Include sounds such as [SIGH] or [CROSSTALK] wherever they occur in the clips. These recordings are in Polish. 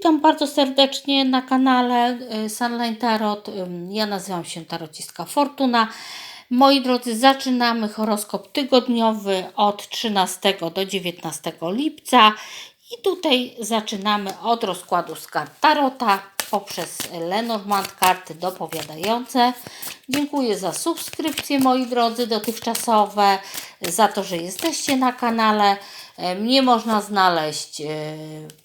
Witam bardzo serdecznie na kanale y, Sunline Tarot. Ja nazywam się Tarocistka Fortuna. Moi drodzy, zaczynamy horoskop tygodniowy od 13 do 19 lipca. I tutaj zaczynamy od rozkładu z kart Tarota poprzez Lenormand karty dopowiadające. Dziękuję za subskrypcje, moi drodzy, dotychczasowe, za to, że jesteście na kanale. Mnie można znaleźć e,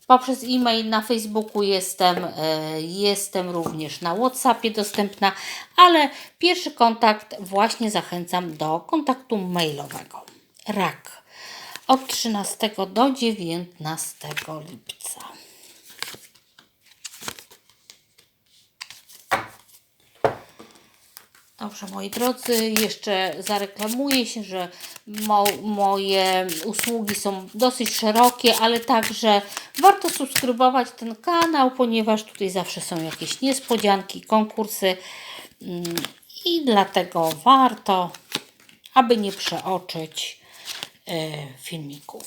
poprzez e-mail na Facebooku jestem, e, jestem również na WhatsAppie dostępna, ale pierwszy kontakt właśnie zachęcam do kontaktu mailowego. Rak od 13 do 19 lipca. Dobrze, moi drodzy, jeszcze zareklamuję się, że mo moje usługi są dosyć szerokie, ale także warto subskrybować ten kanał, ponieważ tutaj zawsze są jakieś niespodzianki, konkursy mm, i dlatego warto, aby nie przeoczyć e, filmiku.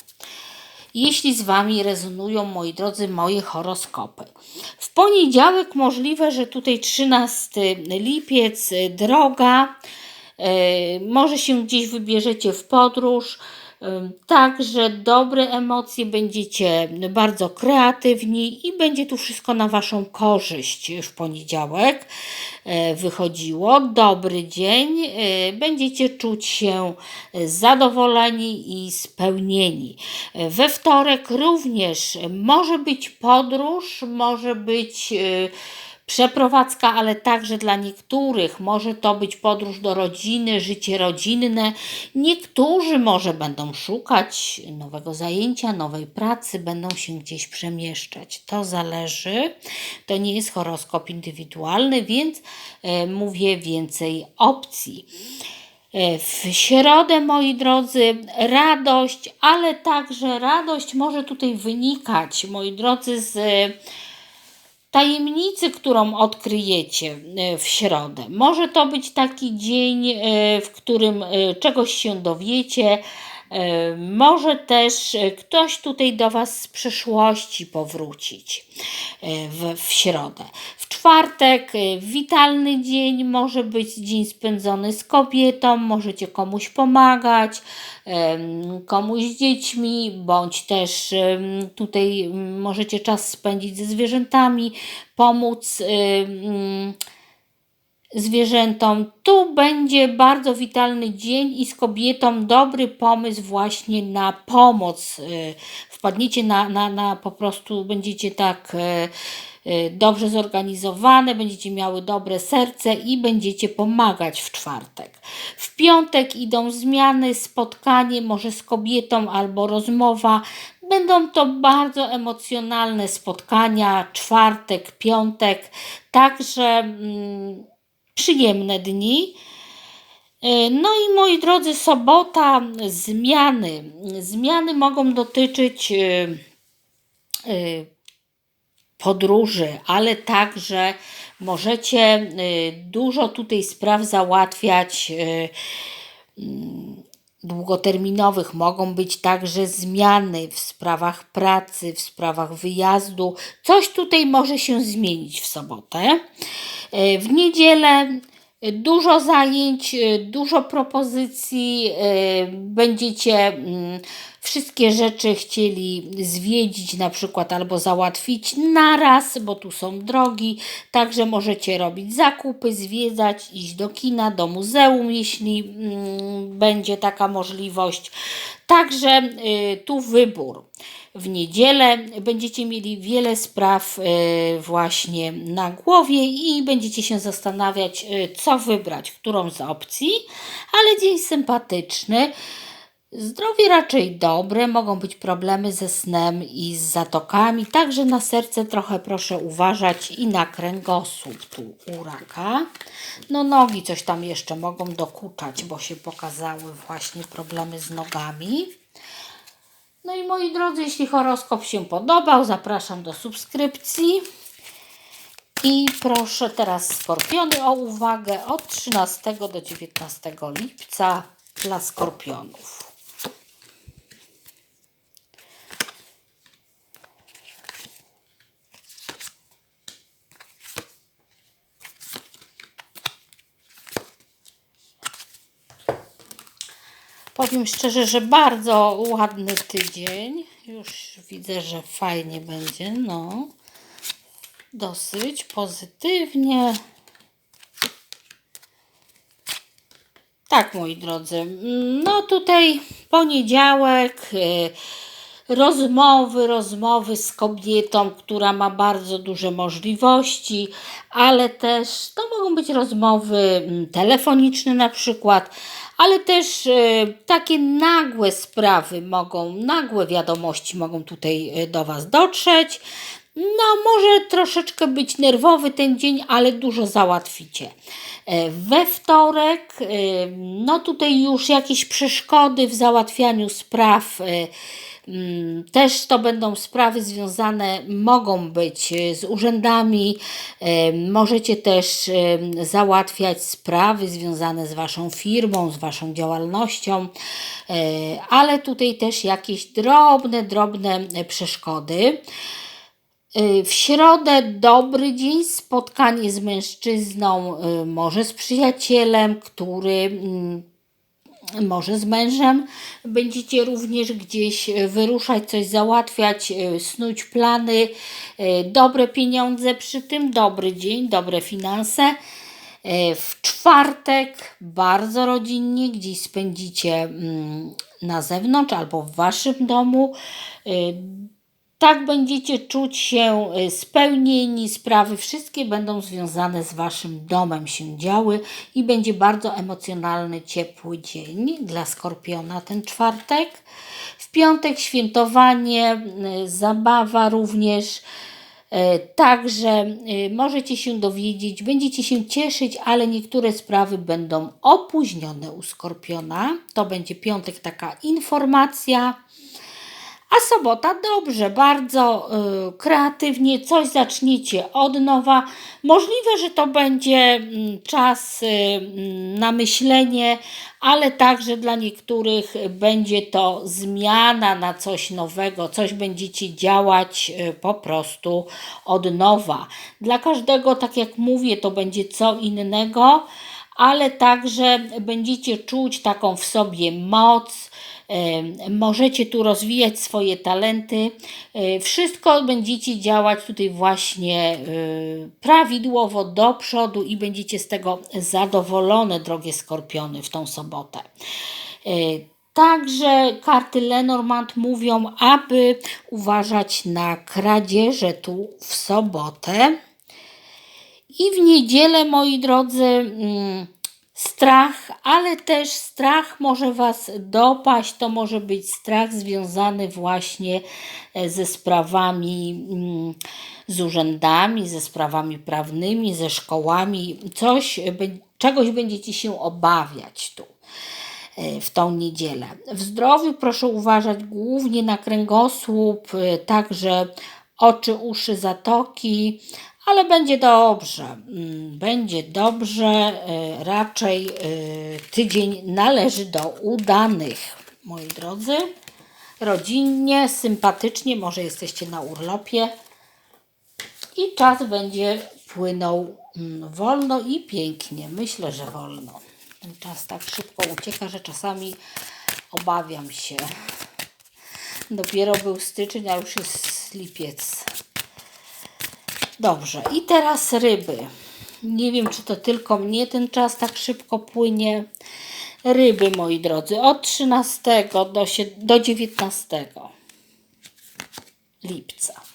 Jeśli z Wami rezonują, moi drodzy, moje horoskopy. W poniedziałek możliwe, że tutaj 13 lipiec, y, droga, y, może się gdzieś wybierzecie w podróż, y, Także dobre emocje, będziecie bardzo kreatywni i będzie tu wszystko na Waszą korzyść w poniedziałek e, wychodziło. Dobry dzień, e, będziecie czuć się zadowoleni i spełnieni. E, We wtorek również może być podróż, może być przeprowadzka, ale także dla niektórych może to być podróż do rodziny, życie rodzinne. Niektórzy może będą szukać nowego zajęcia, nowej pracy, będą się gdzieś przemieszczać. To zależy. To nie jest horoskop indywidualny, więc e, mówię więcej opcji. E, W środę, moi drodzy, radość, ale także radość może tutaj wynikać, moi drodzy, z tajemnicy, którą odkryjecie e, w środę. Może to być taki dzień, e, w którym e, czegoś się dowiecie. E, Może też e, ktoś tutaj do Was z przeszłości powrócić e, w, w środę. W czwartek witalny dzień, może być dzień spędzony z kobietą, możecie komuś pomagać, komuś z dziećmi, bądź też tutaj możecie czas spędzić ze zwierzętami, pomóc. em, zwierzętom. Tu będzie bardzo witalny dzień i z kobietą dobry pomysł właśnie na pomoc. Y, Wpadniecie na, na, na po prostu, będziecie tak y, y, dobrze zorganizowane, będziecie miały dobre serce i będziecie pomagać w czwartek. W piątek idą zmiany, spotkanie może z kobietą albo rozmowa. Będą to bardzo emocjonalne spotkania, czwartek, piątek, także mm, przyjemne dni. E, No i moi drodzy, sobota, zmiany. Zmiany mogą dotyczyć e, e, podróży, ale także możecie dużo tutaj spraw załatwiać. mm, Długoterminowych mogą być także zmiany w sprawach pracy, w sprawach wyjazdu. Coś tutaj może się zmienić w sobotę. Y, W niedzielę y, dużo zajęć, y, dużo propozycji. Będziecie mm, wszystkie rzeczy chcieli zwiedzić, na przykład albo załatwić naraz, bo tu są drogi. Także możecie robić zakupy, zwiedzać, iść do kina, do muzeum, jeśli mm, będzie taka możliwość. Także tu wybór. W niedzielę będziecie mieli wiele spraw y, właśnie na głowie i będziecie się zastanawiać, y, co wybrać, którą z opcji, ale dzień sympatyczny. Zdrowie raczej dobre, mogą być problemy ze snem i z zatokami, także na serce trochę proszę uważać i na kręgosłup tu u raka. No nogi coś tam jeszcze mogą dokuczać, bo się pokazały właśnie problemy z nogami. No i moi drodzy, jeśli horoskop się podobał, zapraszam do subskrypcji. I proszę teraz skorpiony o uwagę od 13 do 19 lipca dla skorpionów. Powiem szczerze, że bardzo ładny tydzień. Już widzę, że fajnie będzie. No, dosyć pozytywnie. Tak, moi drodzy. No tutaj poniedziałek. y, Rozmowy, rozmowy z kobietą, która ma bardzo duże możliwości, ale też to mogą być rozmowy mm, telefoniczne na przykład, ale też y, takie nagłe sprawy mogą, nagłe wiadomości mogą tutaj y, do Was dotrzeć. No, może troszeczkę być nerwowy ten dzień, ale dużo załatwicie. E, We wtorek, e, no tutaj już jakieś przeszkody w załatwianiu spraw. e, mm, Też to będą sprawy związane, mogą być z urzędami. Możecie też załatwiać sprawy związane z Waszą firmą, z Waszą działalnością, ale tutaj też jakieś drobne, drobne przeszkody. Y, W środę dobry dzień, spotkanie z mężczyzną, y, może z przyjacielem, który mm, może z mężem. Będziecie również gdzieś y, wyruszać, coś załatwiać, snuć plany, dobre pieniądze przy tym, dobry dzień, dobre finanse. W czwartek bardzo rodzinnie, gdzieś spędzicie mm, na zewnątrz albo w waszym domu. Y, tak będziecie czuć się y, spełnieni, sprawy wszystkie będą związane z Waszym domem się działy i będzie bardzo emocjonalny, ciepły dzień dla Skorpiona ten czwartek. W piątek świętowanie, y, zabawa również. E, Także y, możecie się dowiedzieć, będziecie się cieszyć, ale niektóre sprawy będą opóźnione u Skorpiona. To będzie piątek taka informacja. A sobota dobrze, bardzo y, kreatywnie, coś zaczniecie od nowa. Możliwe, że to będzie mm, czas y, mm, na myślenie, ale także dla niektórych będzie to zmiana na coś nowego, coś będziecie działać y, po prostu od nowa. Dla każdego, tak jak mówię, to będzie co innego, ale także będziecie czuć taką w sobie moc. Możecie tu rozwijać swoje talenty. E, Wszystko będziecie działać tutaj właśnie e, prawidłowo do przodu i będziecie z tego zadowolone, drogie skorpiony, w tą sobotę. E, Także karty Lenormand mówią, aby uważać na kradzieże tu w sobotę. I w niedzielę, moi drodzy, mm, strach, ale też strach może Was dopaść. To może być strach związany właśnie e, ze sprawami, mm, z urzędami, ze sprawami prawnymi, ze szkołami. Coś, czegoś będziecie się obawiać tu e, w tą niedzielę. W zdrowiu proszę uważać głównie na kręgosłup, e, także oczy, uszy, zatoki, ale będzie dobrze. Mm, Będzie dobrze. e, Raczej e, tydzień należy do udanych, moi drodzy. Rodzinnie, sympatycznie, może jesteście na urlopie i czas będzie płynął mm, wolno i pięknie. Myślę, że wolno. Ten czas tak szybko ucieka, że czasami obawiam się. Dopiero był styczeń, a już jest lipiec. Dobrze, i teraz ryby. Nie wiem, czy to tylko mnie ten czas tak szybko płynie. Ryby, moi drodzy, od 13 do, do 19 lipca.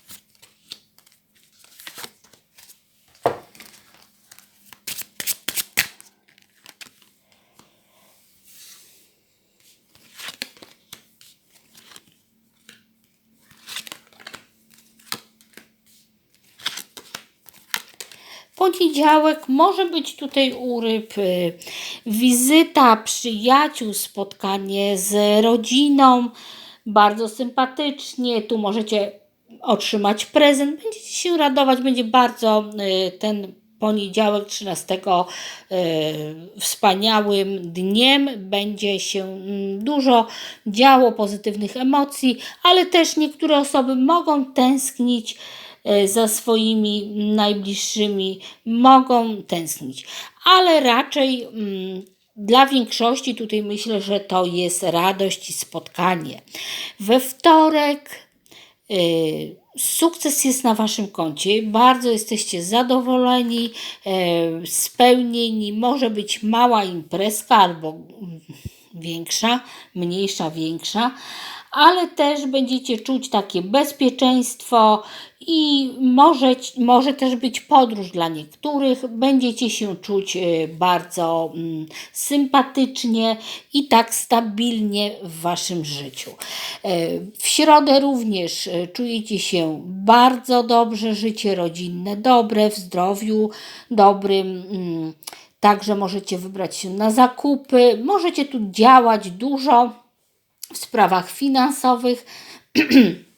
Poniedziałek może być tutaj u ryb wizyta przyjaciół, spotkanie z rodziną, bardzo sympatycznie. Tu możecie otrzymać prezent, będziecie się radować, będzie bardzo y, ten poniedziałek 13 y, wspaniałym dniem. Będzie się mm, dużo działo pozytywnych emocji, ale też niektóre osoby mogą tęsknić za swoimi najbliższymi, mogą tęsknić, ale raczej mm, dla większości tutaj myślę, że to jest radość i spotkanie. We wtorek y, sukces jest na Waszym koncie, bardzo jesteście zadowoleni, y, spełnieni. Może być mała imprezka albo większa, mniejsza, większa, ale też będziecie czuć takie bezpieczeństwo i może, może też być podróż dla niektórych. Będziecie się czuć e, bardzo mm, sympatycznie i tak stabilnie w waszym życiu. E, W środę również e, czujecie się bardzo dobrze, życie rodzinne dobre, w zdrowiu dobrym. mm, Także możecie wybrać się na zakupy, możecie tu działać dużo w sprawach finansowych. [CLEARS THROAT]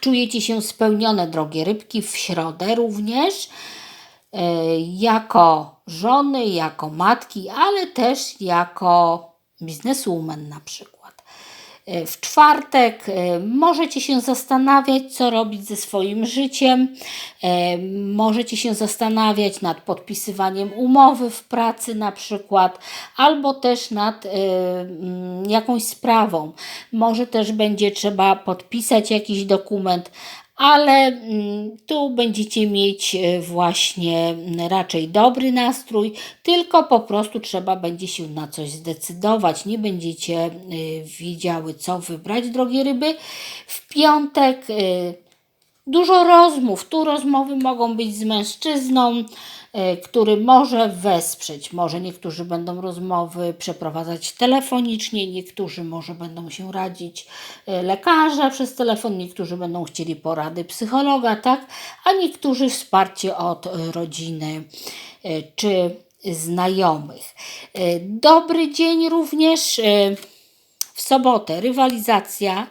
Czujecie się spełnione, drogie rybki, w środę również, e, jako żony, jako matki, ale też jako bizneswoman na przykład. E, W czwartek e, możecie się zastanawiać, co robić ze swoim życiem. E, Możecie się zastanawiać nad podpisywaniem umowy w pracy, na przykład, albo też nad mm, jakąś sprawą. Może też będzie trzeba podpisać jakiś dokument, ale mm, tu będziecie mieć e, właśnie mm, raczej dobry nastrój, tylko po prostu trzeba będzie się na coś zdecydować. Nie będziecie e, wiedziały, co wybrać, drogie ryby. W piątek e, dużo rozmów. Tu rozmowy mogą być z mężczyzną, który może wesprzeć. Może niektórzy będą rozmowy przeprowadzać telefonicznie, niektórzy może będą się radzić e, lekarza przez telefon, niektórzy będą chcieli porady psychologa, tak? A niektórzy wsparcie od e, rodziny e, czy znajomych. E, Dobry dzień również. e, w sobotę rywalizacja.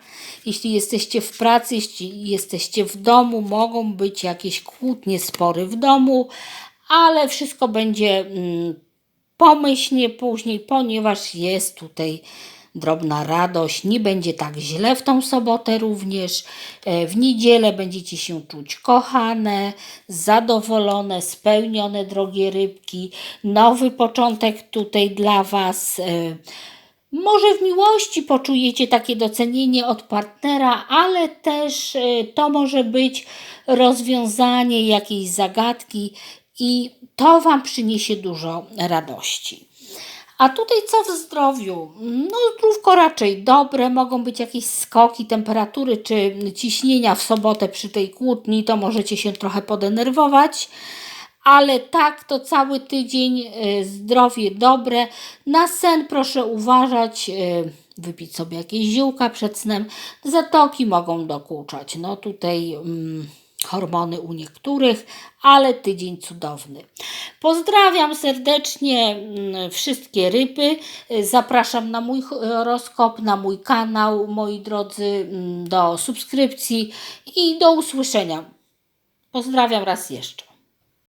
Jeśli jesteście w pracy, jeśli jesteście w domu, mogą być jakieś kłótnie, spory w domu, ale wszystko będzie mm, pomyślnie później, ponieważ jest tutaj drobna radość. Nie będzie tak źle w tą sobotę również. E, W niedzielę będziecie się czuć kochane, zadowolone, spełnione, drogie rybki. Nowy początek tutaj dla Was. e, może w miłości poczujecie takie docenienie od partnera, ale też y, to może być rozwiązanie jakiejś zagadki i to Wam przyniesie dużo radości. A tutaj co w zdrowiu? No, zdrówko raczej dobre, mogą być jakieś skoki temperatury czy ciśnienia w sobotę przy tej kłótni, to możecie się trochę podenerwować ale tak to cały tydzień e, zdrowie dobre. Na sen proszę uważać, e, wypić sobie jakieś ziółka przed snem. Zatoki mogą dokuczać. No tutaj mm, hormony u niektórych, ale tydzień cudowny. Pozdrawiam serdecznie mm, wszystkie ryby. Zapraszam na mój horoskop, na mój kanał, moi drodzy, mm, do subskrypcji i do usłyszenia. Pozdrawiam raz jeszcze.